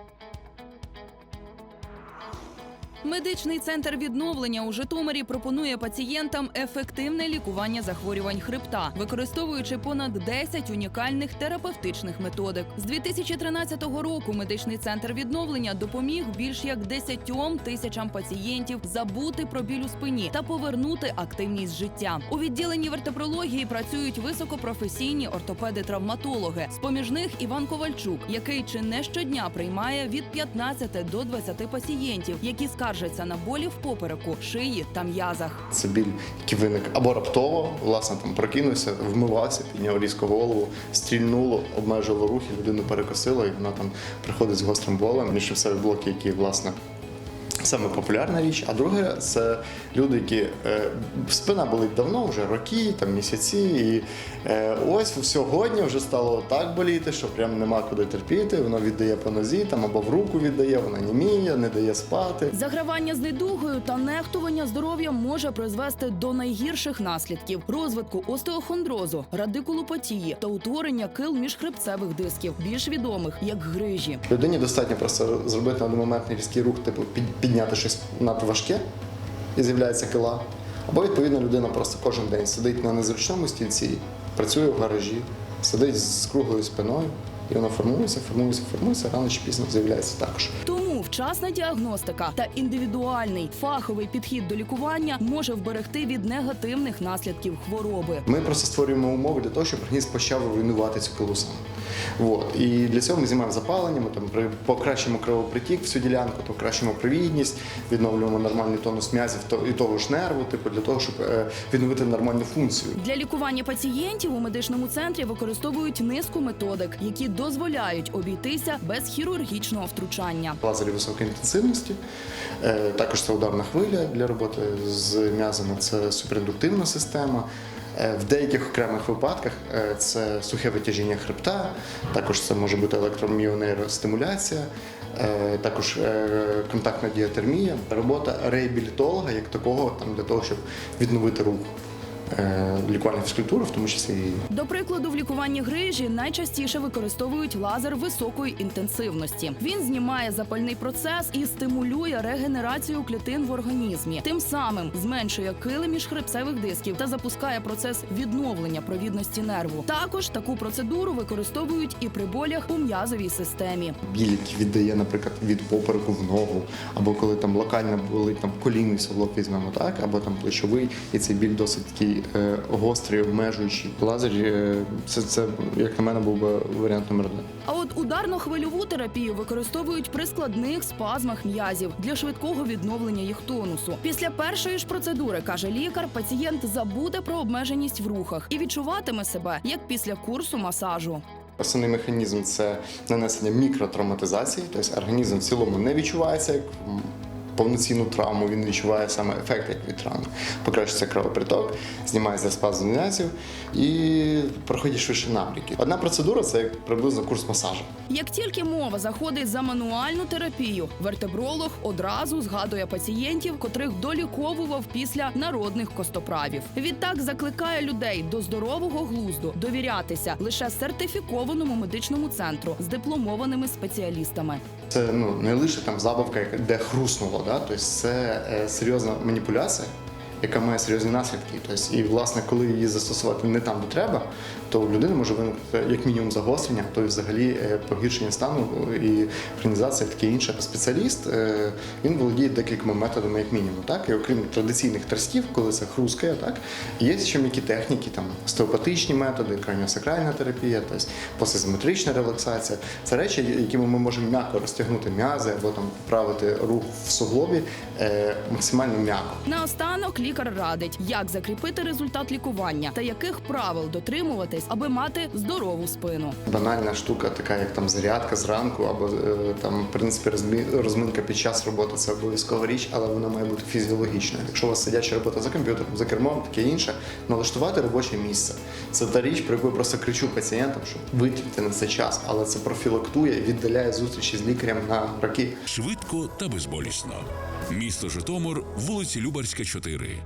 Thank you. Медичний центр відновлення у Житомирі пропонує пацієнтам ефективне лікування захворювань хребта, використовуючи понад 10 унікальних терапевтичних методик. З 2013 року медичний центр відновлення допоміг більш як 10 тисячам пацієнтів забути про біль у спині та повернути активність життя. У відділенні вертебрології працюють високопрофесійні ортопеди-травматологи. З поміж них Іван Ковальчук, який чи не щодня приймає від 15 до 20 пацієнтів, які скаржаться на болі в попереку, шиї та м'язах. Це біль, який виник або раптово, власне, там прокинувся, вмивався, підняв різко голову, стрільнуло, обмежило рухи, людину перекосило, і вона там приходить з гострим болем. Міжшипцеві блоки, які, власне, саме популярна річ. А друге, це люди, які е, спина болить давно, вже роки, там місяці. І е, ось сьогодні вже стало так боліти, що прям нема куди терпіти. Воно віддає по нозі, там або в руку віддає, вона німіє, не дає спати. Загравання з недугою та нехтування здоров'ям може призвести до найгірших наслідків: розвитку остеохондрозу, радикулопатії та утворення кил міжхребцевих дисків, більш відомих як грижі. Людині достатньо просто зробити на одномоментний різкий рух, типу під- підняти щось надважке і з'являється кила. Або відповідно людина просто кожен день сидить на незручному стільці, працює в гаражі, сидить з круглою спиною, і воно формується, формується, формується, рано чи пізно з'являється також. Тому вчасна діагностика та індивідуальний фаховий підхід до лікування може вберегти від негативних наслідків хвороби. Ми просто створюємо умови для того, щоб організм почав руйнувати цю килу сам. Вот. І для цього ми знімаємо запалення, ми там покращимо кровопритік всю ділянку, то покращимо провідність, відновлюємо нормальний тонус м'язів то- і того ж нерву, типу, для того, щоб е, відновити нормальну функцію. Для лікування пацієнтів у медичному центрі використовують низку методик, які дозволяють обійтися без хірургічного втручання. Лазері високої інтенсивності, е, також це ударна хвиля для роботи з м'язами, це суперіндуктивна система. Е, В деяких окремих випадках е, це сухе витяжіння хребта, також це може бути електроміонейростимуляція, також контактна діатермія, робота реабілітолога як такого там для того, щоб відновити рух. Е, Лікувальна фізкультура, в тому числі і До прикладу, в лікуванні грижі найчастіше використовують лазер високої інтенсивності. Він знімає запальний процес і стимулює регенерацію клітин в організмі, тим самим зменшує кили міжхребцевих дисків та запускає процес відновлення провідності нерву. Також таку процедуру використовують і при болях у м'язовій системі. біль, який віддає, наприклад, від попереку в ногу, або коли там локально болить там колінний суглоб візьмемо, так, або там плечовий, і цей біль досить такий е, гострий, обмежуючий. Лазер е, це, це, як на мене, був би варіант номер один. А от ударно-хвильову терапію використовують при складних спазмах м'язів для швидкого відновлення їх тонусу. Після першої ж процедури каже лікар, пацієнт забуде про обмеженість в рухах і відчуватиме себе як після курсу масажу. Основний механізм це нанесення мікротравматизації, тобто організм в цілому не відчувається як повноцінну травму, він відчуває саме ефект від травми. Покращується кровоприток, знімається спазм м'язів і проходять швидше набріки. Одна процедура це як приблизно курс масажу. Як тільки мова заходить за мануальну терапію, вертебролог одразу згадує пацієнтів, котрих доліковував після народних костоправів. Відтак закликає людей до здорового глузду довірятися лише сертифікованому медичному центру з дипломованими спеціалістами. Це ну не лише там забавка, де хруснуло, да? тобто це е, серйозна маніпуляція, яка має серйозні наслідки. Тобто, і власне, коли її застосувати не там, де треба, то у людини може виникнути як мінімум загострення, то й взагалі е, погіршення стану і організація таке інше. Спеціаліст е, він володіє декількома методами, як мінімум. Так? І окрім традиційних тростів, коли це хрускає, так? є ще м'які техніки, там остеопатичні методи, краніосакральна терапія, тобто посизометрична релаксація. Це речі, якими ми можемо м'яко розтягнути м'язи або там поправити рух в суглобі е, максимально м'яко. Наостанок лікар радить, як закріпити результат лікування та яких правил дотримуватись, аби мати здорову спину. Банальна штука, така як там зарядка зранку, або е, там в принципі розминка під час роботи це обов'язкова річ, але вона має бути фізіологічною. Якщо у вас сидяча робота за комп'ютером, за кермом, таке інше, налаштувати робоче місце. Це та річ, про яку я просто кричу пацієнтам, що витягти на це час, але це профілактує, віддаляє зустрічі з лікарем на роки. Швидко та безболісно. Місто Житомир, вулиці Любарська, 4.